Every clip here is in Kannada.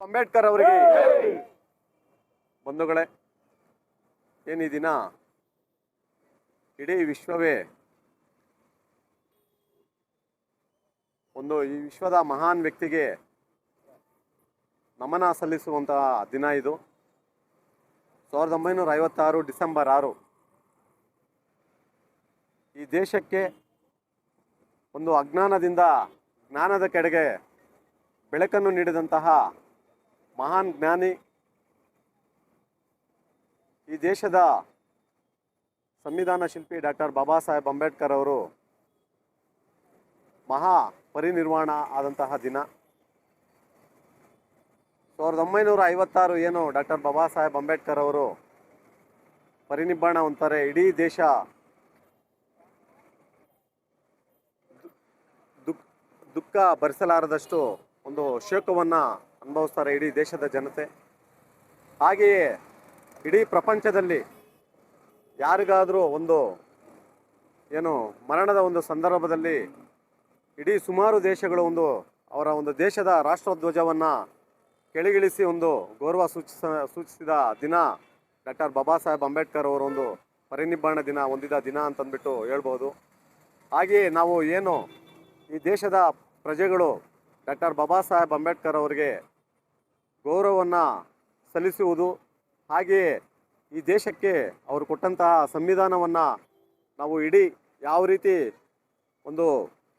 ಅಂಬೇಡ್ಕರ್ ಅವರಿಗೆ ಬಂಧುಗಳೇ ಏನು ದಿನ? ಇಡೀ ವಿಶ್ವವೇ ಒಂದು ಈ ವಿಶ್ವದ ಮಹಾನ್ ವ್ಯಕ್ತಿಗೆ ನಮನ ಸಲ್ಲಿಸುವಂತಹ ದಿನ ಇದು. ಸಾವಿರದ ಒಂಬೈನೂರ ಐವತ್ತಾರು ಡಿಸೆಂಬರ್ ಆರು. ಈ ದೇಶಕ್ಕೆ ಒಂದು ಅಜ್ಞಾನದಿಂದ ಜ್ಞಾನದ ಕಡೆಗೆ ಬೆಳಕನ್ನು ನೀಡಿದಂತಹ ಮಹಾನ್ ಜ್ಞಾನಿ ಈ ದೇಶದ ಸಂವಿಧಾನ ಶಿಲ್ಪಿ ಡಾಕ್ಟರ್ ಬಾಬಾ ಸಾಹೇಬ್ ಅಂಬೇಡ್ಕರ್ ಅವರು ಮಹಾ ಪರಿನಿರ್ವಾಣ ಆದಂತಹ ದಿನ. ಸಾವಿರದ ಒಂಬೈನೂರ ಐವತ್ತಾರು ಏನು ಡಾಕ್ಟರ್ ಬಾಬಾ ಸಾಹೇಬ್ ಅಂಬೇಡ್ಕರ್ ಅವರು ಪರಿನಿಬ್ಬಾಣ ಹೊಂತಾರೆ ಇಡೀ ದೇಶ ದುಃಖ ದುಃಖ ಭರಿಸಲಾರದಷ್ಟು ಒಂದು ಶೋಕವನ್ನು ಅನುಭವಿಸ್ತಾರೆ ಇಡೀ ದೇಶದ ಜನತೆ. ಹಾಗೆಯೇ ಇಡೀ ಪ್ರಪಂಚದಲ್ಲಿ ಯಾರಿಗಾದರೂ ಒಂದು ಏನು ಮರಣದ ಒಂದು ಸಂದರ್ಭದಲ್ಲಿ ಇಡೀ ಸುಮಾರು ದೇಶಗಳು ಒಂದು ಅವರ ಒಂದು ದೇಶದ ರಾಷ್ಟ್ರಧ್ವಜವನ್ನು ಕೆಳಗಿಳಿಸಿ ಒಂದು ಗೌರವ ಸೂಚಿಸ, ಸೂಚಿಸಿದ ದಿನ ಡಾಕ್ಟರ್ ಬಾಬಾ ಸಾಹೇಬ್ ಅಂಬೇಡ್ಕರ್ ಅವರ ಒಂದು ಪರಿನಿಬ್ಬಾಣ ದಿನ ಹೊಂದಿದ ದಿನ ಅಂತಂದ್ಬಿಟ್ಟು ಹೇಳ್ಬೋದು. ಹಾಗೆಯೇ ನಾವು ಏನು ಈ ದೇಶದ ಪ್ರಜೆಗಳು ಡಾಕ್ಟರ್ ಬಾಬಾ ಸಾಹೇಬ್ ಅಂಬೇಡ್ಕರ್ ಅವರಿಗೆ ಗೌರವವನ್ನು ಸಲ್ಲಿಸುವುದು ಹಾಗೆಯೇ ಈ ದೇಶಕ್ಕೆ ಅವರು ಕೊಟ್ಟಂತಹ ಸಂವಿಧಾನವನ್ನು ನಾವು ಇಡೀ ಯಾವ ರೀತಿ ಒಂದು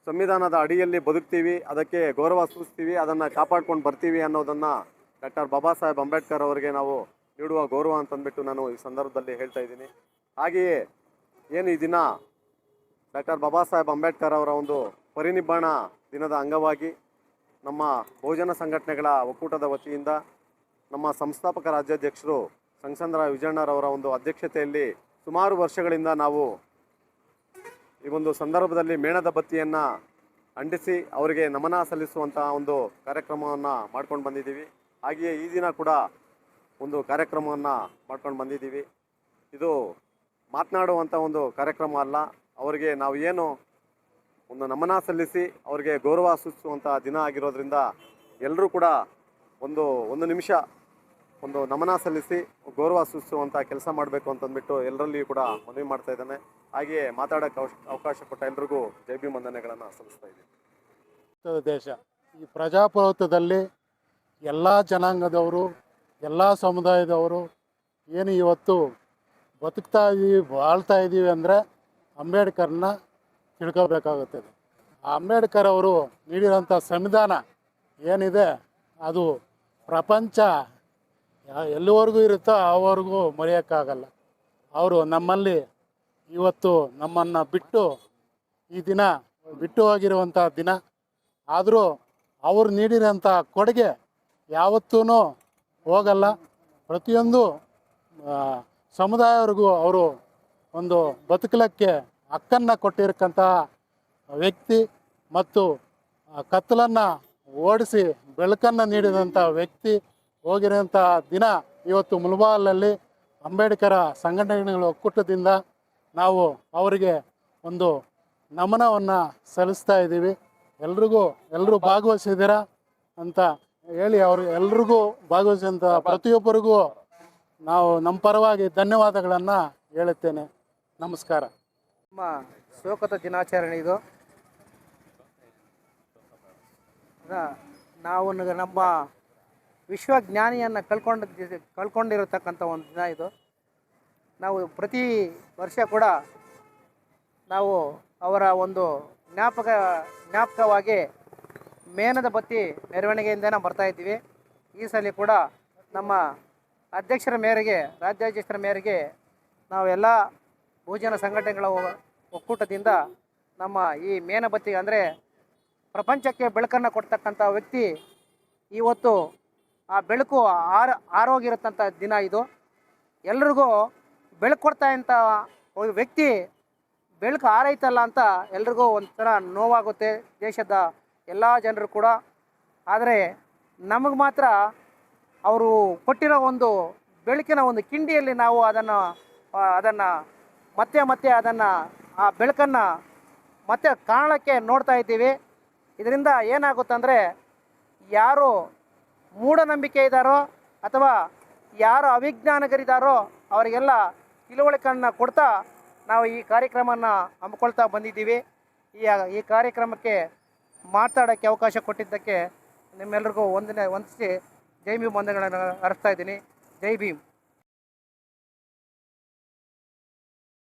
ಸಂವಿಧಾನದ ಅಡಿಯಲ್ಲಿ ಬದುಕ್ತೀವಿ, ಅದಕ್ಕೆ ಗೌರವ ಸೂಚಿಸ್ತೀವಿ, ಅದನ್ನು ಕಾಪಾಡ್ಕೊಂಡು ಬರ್ತೀವಿ ಅನ್ನೋದನ್ನು ಡಾಕ್ಟರ್ ಬಾಬಾ ಸಾಹೇಬ್ ಅಂಬೇಡ್ಕರ್ ಅವರಿಗೆ ನಾವು ನೀಡುವ ಗೌರವ ಅಂತಂದ್ಬಿಟ್ಟು ನಾನು ಈ ಸಂದರ್ಭದಲ್ಲಿ ಹೇಳ್ತಾ ಇದ್ದೀನಿ. ಹಾಗೆಯೇ ಏನು ಈ ದಿನ ಡಾಕ್ಟರ್ ಬಾಬಾ ಸಾಹೇಬ್ ಅಂಬೇಡ್ಕರ್ ಅವರ ಒಂದು ಪರಿನಿಬ್ಬಾಣ ದಿನದ ಅಂಗವಾಗಿ ನಮ್ಮ ಬಹುಜನ ಸಂಘಟನೆಗಳ ಒಕ್ಕೂಟದ ವತಿಯಿಂದ ನಮ್ಮ ಸಂಸ್ಥಾಪಕ ರಾಜ್ಯಾಧ್ಯಕ್ಷರು ಸಂಗಸಂದ್ರ ವಿಜಯಣ್ಣರವರ ಒಂದು ಅಧ್ಯಕ್ಷತೆಯಲ್ಲಿ ಸುಮಾರು ವರ್ಷಗಳಿಂದ ನಾವು ಈ ಒಂದು ಸಂದರ್ಭದಲ್ಲಿ ಮೇಣದ ಬತ್ತಿಯನ್ನು ಅಂಟಿಸಿ ಅವರಿಗೆ ನಮನ ಸಲ್ಲಿಸುವಂತಹ ಒಂದು ಕಾರ್ಯಕ್ರಮವನ್ನು ಮಾಡ್ಕೊಂಡು ಬಂದಿದ್ದೀವಿ. ಹಾಗೆಯೇ ಈ ದಿನ ಕೂಡ ಒಂದು ಕಾರ್ಯಕ್ರಮವನ್ನು ಮಾಡ್ಕೊಂಡು ಬಂದಿದ್ದೀವಿ. ಇದು ಮಾತನಾಡುವಂಥ ಒಂದು ಕಾರ್ಯಕ್ರಮ ಅಲ್ಲ. ಅವರಿಗೆ ನಾವು ಏನು ಒಂದು ನಮನ ಸಲ್ಲಿಸಿ ಅವರಿಗೆ ಗೌರವ ಸೂಚಿಸುವಂಥ ದಿನ ಆಗಿರೋದ್ರಿಂದ ಎಲ್ಲರೂ ಕೂಡ ಒಂದು ಒಂದು ನಿಮಿಷ ಒಂದು ನಮನ ಸಲ್ಲಿಸಿ ಗೌರವ ಸೂಚಿಸುವಂಥ ಕೆಲಸ ಮಾಡಬೇಕು ಅಂತಂದ್ಬಿಟ್ಟು ಎಲ್ಲರಲ್ಲಿಯೂ ಕೂಡ ಮನವಿ ಮಾಡ್ತಾ ಇದ್ದಾನೆ. ಹಾಗೆಯೇ ಮಾತಾಡೋಕ್ಕೆ ಅವಕಾಶ ಕೊಟ್ಟ ಎಲ್ರಿಗೂ ಜೈಬಿ ಮಂದನೆಗಳನ್ನು ಸಲ್ಲಿಸ್ತಾ ಇದ್ದೀನಿ. ದೇಶ, ಈ ಪ್ರಜಾಪ್ರಭುತ್ವದಲ್ಲಿ ಎಲ್ಲ ಜನಾಂಗದವರು, ಎಲ್ಲ ಸಮುದಾಯದವರು ಏನು ಇವತ್ತು ಬದುಕ್ತಾ ಇದ್ದೀವಿ ಬಾಳ್ತಾ ಇದ್ದೀವಿ ಅಂದರೆ ಅಂಬೇಡ್ಕರ್ನ ತಿಳ್ಕೋಬೇಕಾಗುತ್ತದೆ ಆ ಅಂಬೇಡ್ಕರ್ ಅವರು ನೀಡಿರೋಂಥ ಸಂವಿಧಾನ ಏನಿದೆ, ಅದು ಪ್ರಪಂಚ ಎಲ್ಲಿವರೆಗೂ ಇರುತ್ತೋ ಆವರೆಗೂ ಮರೆಯೋಕ್ಕಾಗಲ್ಲ. ಅವರು ನಮ್ಮಲ್ಲಿ ಇವತ್ತು ನಮ್ಮನ್ನು ಬಿಟ್ಟು ಈ ದಿನ ಬಿಟ್ಟು ಹೋಗಿರುವಂಥ ದಿನ. ಆದರೂ ಅವರು ನೀಡಿರೋಂಥ ಕೊಡುಗೆ ಯಾವತ್ತೂ ಹೋಗಲ್ಲ. ಪ್ರತಿಯೊಂದು ಸಮುದಾಯವರೆಗೂ ಅವರು ಒಂದು ಬದುಕಲಕ್ಕೆ ಹಕ್ಕನ್ನು ಕೊಟ್ಟಿರ್ತಕ್ಕಂಥ ವ್ಯಕ್ತಿ ಮತ್ತು ಕತ್ತಲನ್ನು ಓಡಿಸಿ ಬೆಳಕನ್ನು ನೀಡಿದಂಥ ವ್ಯಕ್ತಿ ಹೋಗಿರೋಂಥ ದಿನ ಇವತ್ತು ಮುಲ್ಬಾಲ್ನಲ್ಲಿ ಅಂಬೇಡ್ಕರ ಸಂಘಟನೆಗಳ ಒಕ್ಕೂಟದಿಂದ ನಾವು ಅವರಿಗೆ ಒಂದು ನಮನವನ್ನು ಸಲ್ಲಿಸ್ತಾ ಇದ್ದೀವಿ. ಎಲ್ರಿಗೂ ಎಲ್ಲರೂ ಭಾಗವಹಿಸಿದ್ದೀರಾ ಅಂತ ಹೇಳಿ ಅವ್ರಿಗೆ ಎಲ್ರಿಗೂ ಭಾಗವಹಿಸಿದಂಥ ಪ್ರತಿಯೊಬ್ಬರಿಗೂ ನಾವು ನಮ್ಮ ಪರವಾಗಿ ಧನ್ಯವಾದಗಳನ್ನು ಹೇಳುತ್ತೇನೆ. ನಮಸ್ಕಾರ. ನಮ್ಮ ಶೋಕದ ದಿನಾಚರಣೆ ಇದು. ನಾವು ನಮ್ಮ ವಿಶ್ವಜ್ಞಾನಿಯನ್ನು ಕಳ್ಕೊಂಡ ಕಳ್ಕೊಂಡಿರತಕ್ಕಂಥ ಒಂದು ದಿನ ಇದು. ನಾವು ಪ್ರತಿ ವರ್ಷ ಕೂಡ ನಾವು ಅವರ ಒಂದು ಜ್ಞಾಪಕ, ಜ್ಞಾಪಕವಾಗಿ ಮೇನದ ಬತ್ತಿ ಮೆರವಣಿಗೆಯಿಂದನೇ ಬರ್ತಾ ಇದ್ದೀವಿ. ಈ ಸಲ ಕೂಡ ನಮ್ಮ ಅಧ್ಯಕ್ಷರ ಮೇರೆಗೆ, ರಾಜ್ಯಾಧ್ಯಕ್ಷರ ಮೇರೆಗೆ ನಾವೆಲ್ಲ ಬಹುಜನ ಸಂಘಟನೆಗಳ ಒಕ್ಕೂಟದಿಂದ ನಮ್ಮ ಈ ಮೇನಬತ್ತಿ ಅಂದರೆ ಪ್ರಪಂಚಕ್ಕೆ ಬೆಳಕನ್ನು ಕೊಡ್ತಕ್ಕಂಥ ವ್ಯಕ್ತಿ ಇವತ್ತು ಆ ಬೆಳಕು ಆರ ಆರೋಗಿರುತ್ತಂಥ ದಿನ ಇದು. ಎಲ್ರಿಗೂ ಬೆಳಕು ಕೊಡ್ತಾ ಇಂಥ ವ್ಯಕ್ತಿ ಬೆಳಕು ಆರೈತಲ್ಲ ಅಂತ ಎಲ್ರಿಗೂ ಒಂಥರ ನೋವಾಗುತ್ತೆ. ದೇಶದ ಎಲ್ಲ ಜನರು ಕೂಡ. ಆದರೆ ನಮಗೆ ಮಾತ್ರ ಅವರು ಕೊಟ್ಟಿರೋ ಒಂದು ಬೆಳಕಿನ ಒಂದು ಕಿಂಡಿಯಲ್ಲಿ ನಾವು ಅದನ್ನು ಅದನ್ನು ಮತ್ತೆ ಮತ್ತೆ ಅದನ್ನು, ಆ ಬೆಳಕನ್ನು ಮತ್ತೆ ಕಾಣಕ್ಕೆ ನೋಡ್ತಾ ಇದ್ದೀವಿ. ಇದರಿಂದ ಏನಾಗುತ್ತಂದರೆ ಯಾರು ಮೂಢನಂಬಿಕೆ ಇದ್ದಾರೋ ಅಥವಾ ಯಾರು ಅವಿಜ್ಞಾನಗರಿದಾರೋ ಅವರಿಗೆಲ್ಲ ತಿಳುವಳಿಕೆಯನ್ನು ಕೊಡ್ತಾ ನಾವು ಈ ಕಾರ್ಯಕ್ರಮವನ್ನು ಹಮ್ಮಿಕೊಳ್ತಾ ಬಂದಿದ್ದೀವಿ. ಈ ಈ ಕಾರ್ಯಕ್ರಮಕ್ಕೆ ಮಾತಾಡೋಕ್ಕೆ ಅವಕಾಶ ಕೊಟ್ಟಿದ್ದಕ್ಕೆ ನಿಮ್ಮೆಲ್ಲರಿಗೂ ಒಂದನೇ ಒಂದಿಸಿ ಜೈ ಭೀಮ್ ವಂದನೆಗಳನ್ನು ಅರ್ಸ್ತಾ ಇದ್ದೀನಿ. ಜೈ ಭೀಮ್.